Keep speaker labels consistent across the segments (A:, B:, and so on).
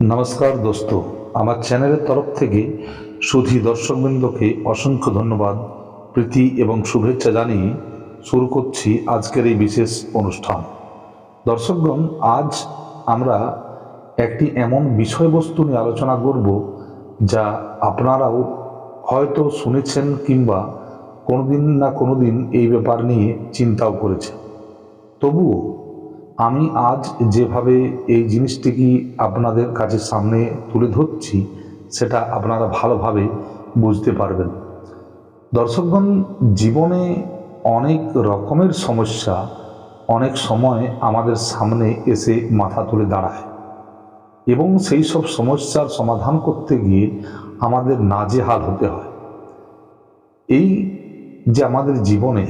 A: নমস্কার দোস্ত। আমার চ্যানেলের তরফ থেকে সুধী দর্শকবৃন্দকে অসংখ্য ধন্যবাদ, প্রীতি এবং শুভেচ্ছা জানিয়ে শুরু করছি আজকের এই বিশেষ অনুষ্ঠান। দর্শকগণ, আজ আমরা একটি এমন বিষয়বস্তু নিয়ে আলোচনা করব যা আপনারাও হয়তো শুনেছেন কিংবা কোনোদিন না কোনোদিন এই ব্যাপার নিয়ে চিন্তাও করেছেন। তবুও আমি আজ যেভাবে এই জিনিসটিকে আপনাদের কাছে সামনে তুলে ধরছি, সেটা আপনারা ভালোভাবে বুঝতে পারবেন। দর্শকগণ, জীবনে অনেক রকমের সমস্যা অনেক সময় আমাদের সামনে এসে মাথা তুলে দাঁড়ায়। এবং সেই সব সমস্যার সমাধান করতে গিয়ে আমাদের নাজেহাল হতে হয়। এই যে আমাদের জীবনে,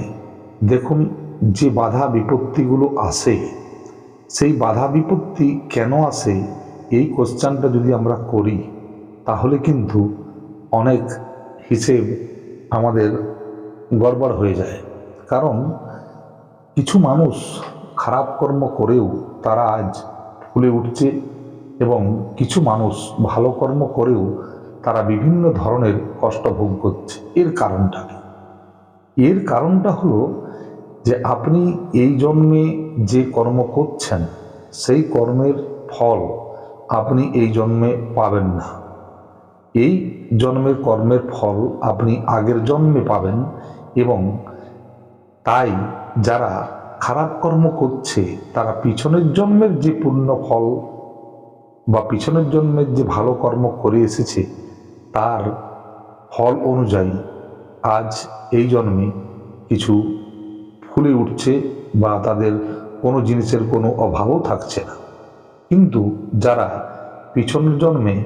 A: দেখুন, যে বাধা বিপত্তিগুলো আসে সেই বাধা বিপত্তি কেন আসে এই কোশ্চানটা যদি আমরা করি, তাহলে কিন্তু অনেক হিসেব আমাদের গড়বড় হয়ে যায়। কারণ কিছু মানুষ খারাপ কর্ম করেও তারা আজ ফুলে উঠছে এবং কিছু মানুষ ভালো কর্ম করেও তারা বিভিন্ন ধরনের কষ্ট ভোগ করছে। এর কারণটা এর কারণটা হলো যে আপনি এই জন্মে যে কর্ম করছেন, সেই কর্মের ফল আপনি এই জন্মে পাবেন না। এই জন্মের কর্মের ফল আপনি আগের জন্মে পাবেন এবং তাই যারা খারাপ কর্ম করছে, তারা পিছনের জন্মের যে পূর্ণ ফল বা পিছনের জন্মের যে ভালো কর্ম করে এসেছে, তার ফল অনুযায়ী আজ এই জন্মে কিছু ফুলে উঠছে বা তাদের কোনো জিনিসের কোনো অভাবও থাকছে না। কিন্তু যারা পিছনের জন্মে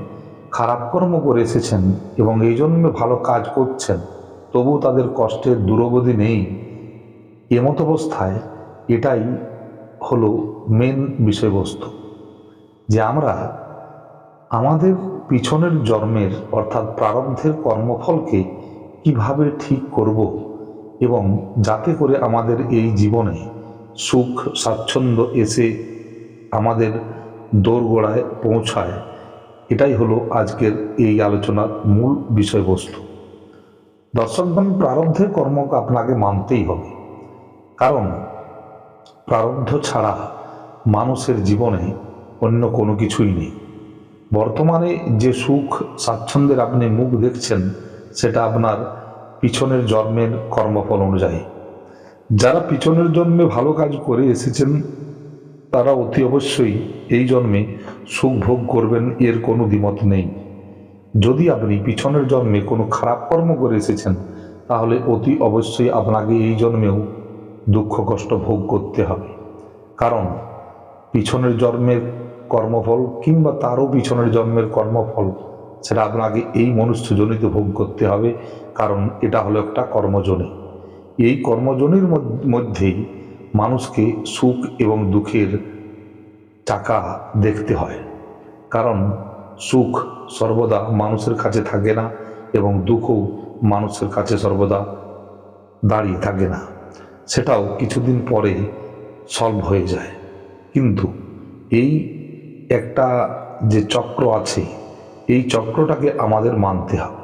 A: খারাপ কর্ম করে এসেছেন এবং এই জন্মে ভালো কাজ করছেন তবু তাদের কষ্টের দূরবধি নেই। এমত অবস্থায় এটাই হলো মেন বিষয়বস্তু। যে আমরা আমাদের পিছনের জন্মের অর্থাৎ প্রারব্ধের কর্মফলকে কীভাবে ঠিক করব এবং যাতে করে আমাদের এই জীবনে সুখ, স্বাচ্ছন্দ্য এসে আমাদের দোরগোড়ায় পৌঁছায়। এটাই হলো আজকের এই আলোচনার মূল বিষয়বস্তু। দর্শকগণ, প্রারব্ধের কর্মকে আপনাকে মানতেই হবে। কারণ, প্রারব্ধ ছাড়া মানুষের জীবনে অন্য কোনো কিছুই নেই। বর্তমানে যে সুখ, স্বাচ্ছন্দ্যের আপনি মুখ দেখছেন, সেটা আপনার পিছনের জন্মের কর্মফল অনুযায়ী। যারা পিছনের জন্মে ভালো কাজ করে এসেছেন, তারা অতি অবশ্যই এই জন্মে সুখ ভোগ করবেন, এর কোনো দ্বিমত নেই। যদি আপনি পিছনের জন্মে কোনো খারাপ কর্ম করে এসেছেন, তাহলে অতি অবশ্যই আপনাকে এই জন্মেও দুঃখ কষ্ট ভোগ করতে হবে। কারণ, পিছনের জন্মের কর্মফল কিংবা তারও পিছনের জন্মের কর্মফল, সেটা আপনাকে এই মনুষ্যজনিত ভোগ করতে হবে, কারণ এটা হলো একটা কর্মজনী এই কর্মজনীর মধ্যেই মানুষকে সুখ এবং দুঃখের চাকা দেখতে হয়। কারণ সুখ সর্বদা মানুষের কাছে থাকে না এবং দুঃখও মানুষের কাছে সর্বদা দাঁড়িয়ে থাকে না। সেটাও কিছুদিন পরে সলভ হয়ে যায়। কিন্তু এই একটা যে চক্র আছে, এই চক্রটাকে আমাদের মানতে হবে।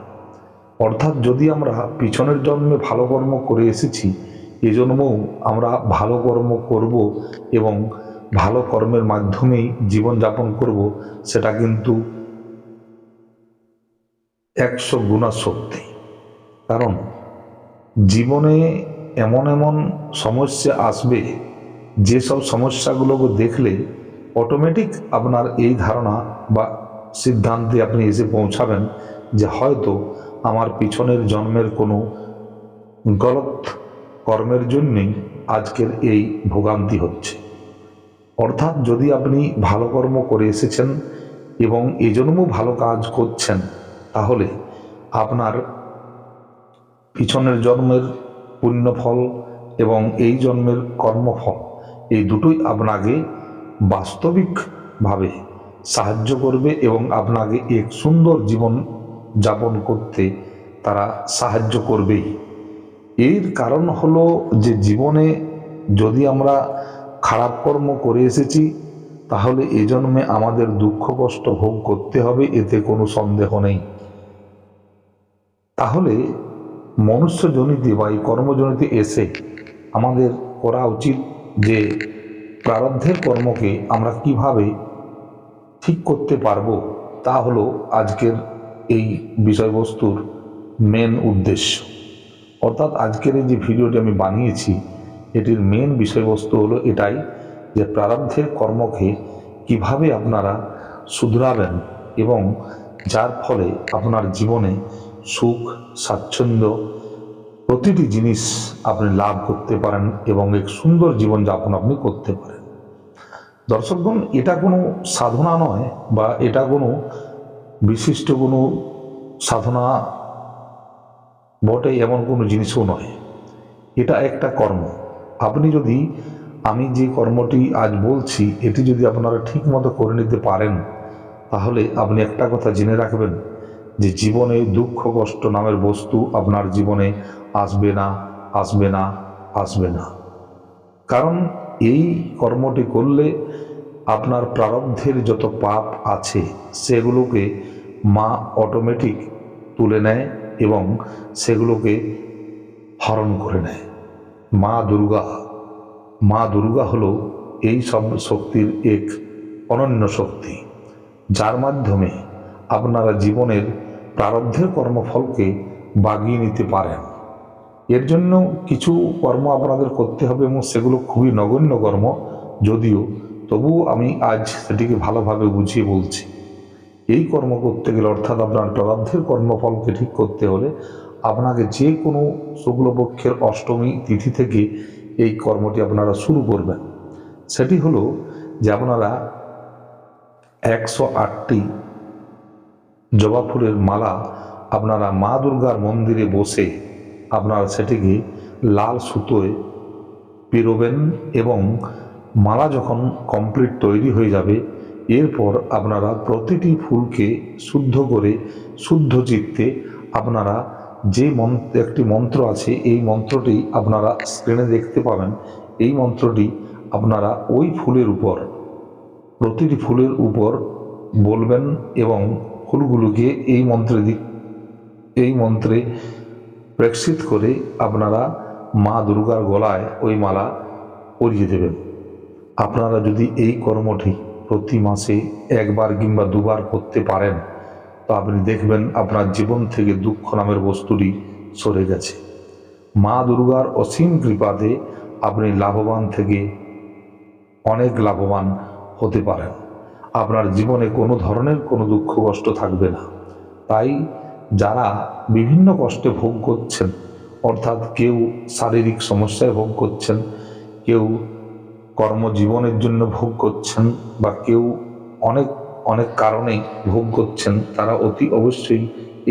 A: অর্থাৎ যদি আমরা পিছনের জন্মে ভালো কর্ম করে এসেছি এজন্যও আমরা ভালো কর্ম করব এবং ভালো কর্মের মাধ্যমেই জীবনযাপন করব, সেটা কিন্তু একশো গুণা সত্যি কারণ জীবনে এমন এমন সমস্যা আসবে, যেসব সমস্যাগুলোকে দেখলে অটোমেটিক আপনার এই ধারণা বা সিদ্ধান্তে আপনি এসে পৌঁছাবেন যে হয়তো আমার পিছনের জন্মের কোনো গলত কর্মের জন্যেই আজকের এই ভোগান্তি হচ্ছে। অর্থাৎ যদি আপনি ভালো কর্ম করে এসেছেন এবং এই জন্যও ভালো কাজ করছেন, তাহলে আপনার পিছনের জন্মের পুণ্যফল এবং এই জন্মের কর্মফল, এই দুটোই আপনাকে বাস্তবিকভাবে সাহায্য করবে এবং আপনাকে এক সুন্দর জীবন যাপন করতে তারা সাহায্য করবেই এর কারণ হলো যে জীবনে যদি আমরা খারাপ কর্ম করে এসেছি, তাহলে এ জন্মে আমাদের দুঃখ কষ্ট ভোগ করতে হবে, এতে কোনো সন্দেহ নেই। তাহলে মনুষ্যজনিতে বা এই কর্মজনিতে এসে আমাদের করা উচিত যে প্রারব্ধের কর্মকে আমরা কীভাবে ঠিক করতে পারব, তা হলো আজকের এই বিষয়বস্তুর মেন উদ্দেশ্য। অর্থাৎ আজকের এই যে ভিডিওটি আমি বানিয়েছি, এটির মেন বিষয়বস্তু হলো এটাই যে প্রারব্ধের কর্মকে কীভাবে আপনারা শুধরাবেন এবং যার ফলে আপনার জীবনে সুখ, স্বাচ্ছন্দ্য প্রতিটি জিনিস আপনি লাভ করতে পারেন এবং এক সুন্দর জীবনযাপন আপনি করতে পারেন। দর্শকগণ, এটা কোনো সাধনা নয় বা এটা কোনো বিশিষ্ট কোনো সাধনা বটে এমন কোনো জিনিসও নয়। এটা একটা কর্ম। আপনি যদি আমি যে কর্মটি আজ বলছি, এটি যদি আপনারা ঠিক মতো করে নিতে পারেন, তাহলে আপনি একটা কথা জেনে রাখবেন যে জীবনে দুঃখ, কষ্ট নামের বস্তু আপনার জীবনে আসবে না আসবে না আসবে না। কারণ এই কর্মটি করলে আপনার প্রারব্ধের যত পাপ আছে, সেগুলোকে মা অটোমেটিক তুলে নেয় এবং সেগুলোকে হরণ করে নেয়। মা দুর্গা। মা দুর্গা হলো এই সব শক্তির এক অনন্য শক্তি, যার মাধ্যমে আপনারা জীবনের প্রারব্ধের কর্মফলকে বাগিয়ে নিতে পারেন। এর জন্য কিছু কর্ম আপনাদের করতে হবে এবং সেগুলো খুবই নগণ্য কর্ম, যদিও তবুও আমি আজ সেটিকে ভালোভাবে বুঝিয়ে বলছি। এই কর্ম করতে গেলে অর্থাৎ আপনার প্রারব্ধের কর্মফলকে ঠিক করতে হলে আপনাকে যে কোনো শুক্লপক্ষের অষ্টমী তিথি থেকে এই কর্মটি আপনারা শুরু করবেন। সেটি হলো যে আপনারা একশো আটটি জবা ফুলের মালা আপনারা মা দুর্গার মন্দিরে বসে আপনারা সেটিকে লাল সুতোয় পেরোবেন এবং মালা যখন কমপ্লিট তৈরি হয়ে যাবে, এরপর আপনারা প্রতিটি ফুলকে শুদ্ধ করে, শুদ্ধ চিত্তে আপনারা যে মন্ত্র একটি মন্ত্র আছে, এই মন্ত্রটি আপনারা স্ক্রিনে দেখতে পাবেন। এই মন্ত্রটি আপনারা ওই ফুলের উপর, প্রতিটি ফুলের উপর বলবেন এবং ফুলগুলোকে এই মন্ত্রে দিক এই মন্ত্রে প্রেক্ষিত করে আপনারা মা দুর্গার গলায় ওই মালা পরিয়ে দেবেন। আপনারা যদি এই কর্মটি প্রতি মাসে একবার কিংবা দুবার করতে পারেন, তো আপনি দেখবেন আপনার জীবন থেকে দুঃখ নামের বস্তুটি সরে গেছে। মা দুর্গার অসীম কৃপাতে আপনি লাভবান থেকে অনেক লাভবান হতে পারেন। আপনার জীবনে কোনো ধরনের কোনো দুঃখ কষ্ট থাকবে না। তাই যারা বিভিন্ন কষ্টে ভোগ করছেন, অর্থাৎ কেউ শারীরিক সমস্যায় ভোগ করছেন, কেউ কর্মজীবনের জন্য ভোগ করছেন বা কেউ অনেক অনেক কারণেই ভোগ করছেন, তারা অতি অবশ্যই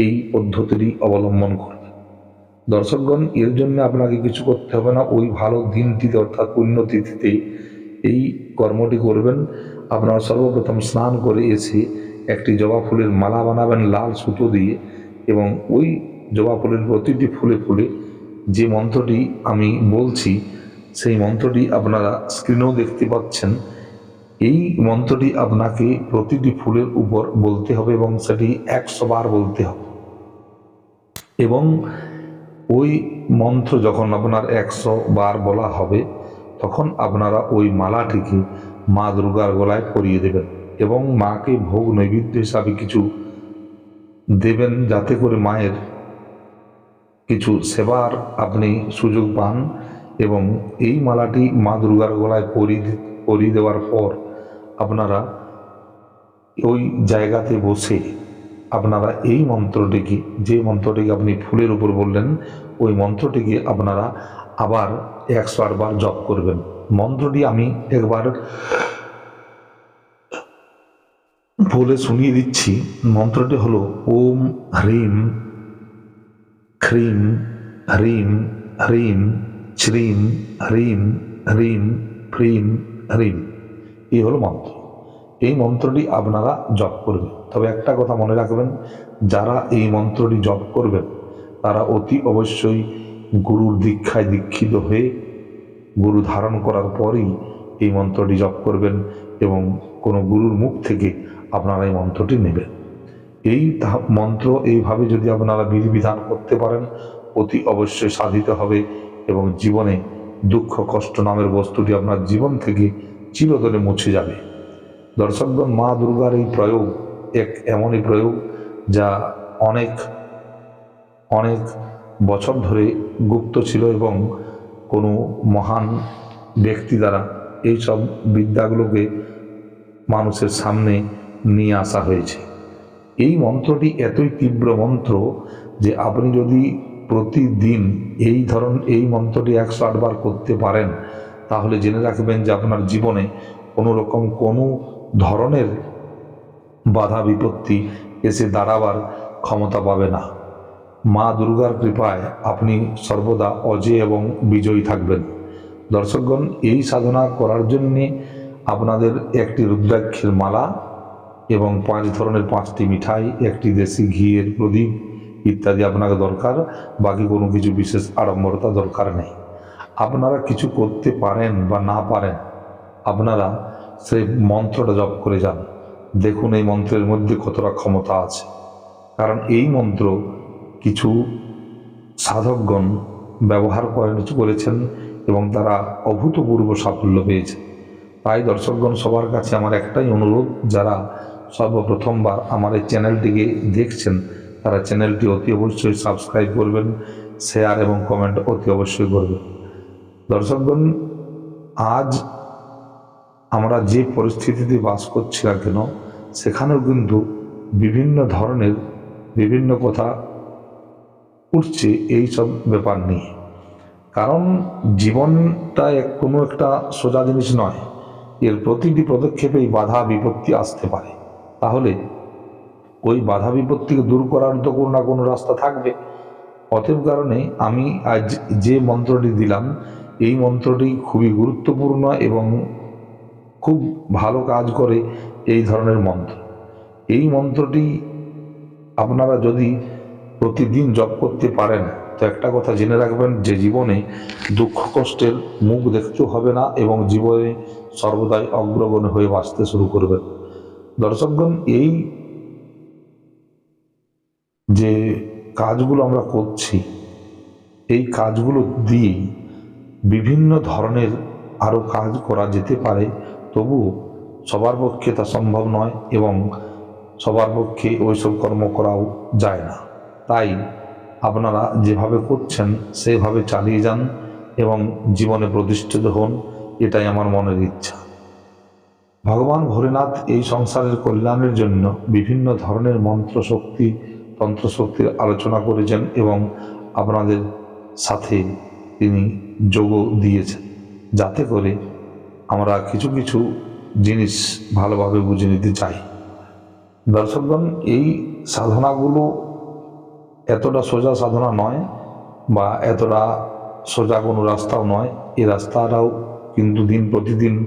A: এই পদ্ধতিটি অবলম্বন করবে দর্শকগণ, এর জন্য আপনাকে কিছু করতে হবে না। ওই ভালো দিনটিতে অর্থাৎ পুণ্যতিথিতে এই কর্মটি করবেন। আপনারা সর্বপ্রথম স্নান করে এসে একটি জবা ফুলের মালা বানাবেন লাল সুতো দিয়ে এবং ওই জবা ফুলের প্রতিটি ফুলে ফুলে যে মন্ত্রটি আমি বলছি সেই মন্ত্রটি আপনারা স্ক্রিনেও দেখতে পাচ্ছেন। এই মন্ত্রটি আপনাকে প্রতিটি ফুলের উপর বলতে হবে এবং সেটি একশো বার বলতে হবে। এবং ওই মন্ত্র যখন আপনার একশো বার বলা হবে, তখন আপনারা ওই মালাটিকে মা দুর্গার গলায় পরিয়ে দেবেন এবং মাকে ভোগ নৈবেদ্য হিসাবে কিছু দেবেন যাতে করে মায়ের কিছু সেবার আপনি সুযোগ পান। এবং এই মালাটি মা দুর্গার গলায় পরিয়ে পরিয়ে দেওয়ার পর আপনারা ওই জায়গাতে বসে আপনারা এই মন্ত্রটিকে, যে মন্ত্রটিকে আপনি ফুলের উপর বললেন, ওই মন্ত্রটিকে আপনারা আবার একশো আটবার জপ করবেন। মন্ত্রটি আমি একবার বলে শুনিয়ে দিচ্ছি। মন্ত্রটি হলো ওম হ্রিম খ্রিম হ্রিম হ্রিম শ্রীম হ্রিম হ্রিম, ফ্রিম, হ্রিম। এই হলো মন্ত্র। এই মন্ত্রটি আপনারা জপ করবেন। তবে একটা কথা মনে রাখবেন, যারা এই মন্ত্রটি জপ করবেন, তারা অতি অবশ্যই গুরুর দীক্ষায় দীক্ষিত হয়ে গুরু ধারণ করার পরেই এই মন্ত্রটি জপ করবেন এবং কোনো গুরুর মুখ থেকে আপনারা এই মন্ত্রটি নেবেন। এই মন্ত্র এইভাবে যদি আপনারা বিধিবিধান করতে পারেন, অতি অবশ্যই সাধিত হবে। এবং জীবনে দুঃখ, কষ্ট নামের বস্তুটি আপনার জীবন থেকে চিরতরে মুছে যাবে। দর্শকগণ, মা দুর্গার এই প্রয়োগ এক এমনই প্রয়োগ যা অনেক অনেক বছর ধরে গুপ্ত ছিল এবং কোনো মহান ব্যক্তি দ্বারা এইসব বিদ্যাগুলোকে মানুষের সামনে নিয়ে আসা হয়েছে। এই মন্ত্রটি এতই তীব্র মন্ত্র যে আপনি যদি প্রতিদিন এই ধরন, এই মন্ত্রটি একশো আটবার করতে পারেন, তাহলে জেনে রাখবেন যে আপনার জীবনে কোনো রকম কোনো ধরনের বাধা বিপত্তি এসে দাঁড়াবার ক্ষমতা পাবে না। মা দুর্গার কৃপায় আপনি সর্বদা অজেয় এবং বিজয়ী থাকবেন। দর্শকগণ, এই সাধনা করার জন্যে আপনাদের একটি রুদ্রাক্ষের মালা এবং পাঁচ ধরনের পাঁচটি মিঠাই, একটি দেশি ঘিয়ের প্রদীপ ইত্যাদি আপনাকে দরকার, বাকি কোনো কিছু বিশেষ আড়ম্বরতা দরকার নেই। আপনারা কিছু করতে পারেন বা না পারেন, আপনারা সেই মন্ত্রটা জপ করে যান। দেখুন এই মন্ত্রের মধ্যে কতটা ক্ষমতা আছে। কারণ এই মন্ত্র কিছু সাধকগণ ব্যবহার করেন, করেছেন এবং তারা অভূতপূর্ব সাফল্য পেয়েছে। তাই দর্শকগণ, সবার কাছে আমার একটাই অনুরোধ, যারা সর্বপ্রথমবার আমার এই চ্যানেলটিকে দেখছেন তারা চ্যানেলটি অতি অবশ্যই সাবস্ক্রাইব করবেন, শেয়ার এবং কমেন্ট অতি অবশ্যই করবেন। দর্শকগণ, আজ আমরা যে পরিস্থিতিতে বাস করছি না কেন, সেখানেও কিন্তু বিভিন্ন ধরনের বিভিন্ন কথা উঠছে এইসব ব্যাপার নিয়ে। কারণ জীবনটা এক কোনো একটা সোজা জিনিস নয়। এর প্রতিটি পদক্ষেপেই বাধা বিপত্তি আসতে পারে। তাহলে ওই বাধা বিপত্তিকে দূর করার তো কোনো না কোনো রাস্তা থাকবে। অতএব কারণে আমি আজ যে মন্ত্রটি দিলাম, এই মন্ত্রটি খুবই গুরুত্বপূর্ণ এবং খুব ভালো কাজ করে এই ধরনের মন্ত্র। এই মন্ত্রটি আপনারা যদি প্রতিদিন জপ করতে পারেন, তো একটা কথা জেনে রাখবেন যে জীবনে দুঃখ কষ্টের মুখ দেখতেও হবে না এবং জীবনে সর্বদাই অগ্রগণ হয়ে বাঁচতে শুরু করবেন। দর্শকগণ, এই যে কাজগুলো আমরা করছি, এই কাজগুলো দিয়ে বিভিন্ন ধরনের আরও কাজ করা যেতে পারে। তবু সবার পক্ষে তা সম্ভব নয় এবং সবার পক্ষে ওইসব কর্ম করাও যায় না। তাই আপনারা যেভাবে করছেন, সেভাবে চালিয়ে যান এবং জীবনে প্রতিষ্ঠিত হন, এটাই আমার মনের ইচ্ছা। ভগবান ভোলেনাথ এই সংসারের কল্যাণের জন্য বিভিন্ন ধরনের মন্ত্র শক্তি তন্ত্র শক্তির আলোচনা করেছেন এবং আপনাদের সাথে তিনি যোগ দিয়েছেন। যাতে করে আমরা কিছু কিছু জিনিস ভালোভাবে বুঝে নিতে চাই। দর্শকগণ, এই সাধনাগুলো এতটা সোজা সাধনা নয় বা এতটা সোজা কোনো রাস্তাও নয়। এই রাস্তাটাও কিন্তু দিন প্রতিদিন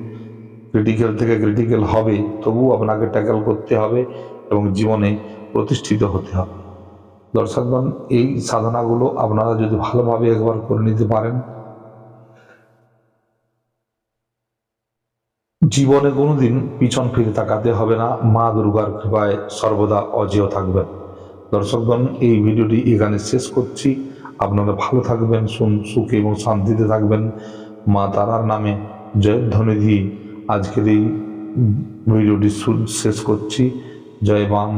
A: ক্রিটিক্যাল থেকে ক্রিটিক্যাল হবে তবু আপনাকে ট্যাকেল করতে হবে এবং জীবনে প্রতিষ্ঠিত হতে হবে। দর্শকগণ, এই সাধনাগুলো আপনারা যদি ভালোভাবে একবার করে নিতে পারেন, জীবনে কোনোদিন পিছন ফিরে তাকাতে হবে না, মা দুর্গার কৃপায় সর্বদা অজেয় থাকবেন। দর্শকগণ, এই ভিডিওটি এখানে শেষ করছি। আপনারা ভালো থাকবেন, সুখে এবং শান্তিতে থাকবেন। মা তারার নামে জয়ধ্বনি দিয়ে আজকের এই ভিডিওটি শেষ করছি। জয় বাম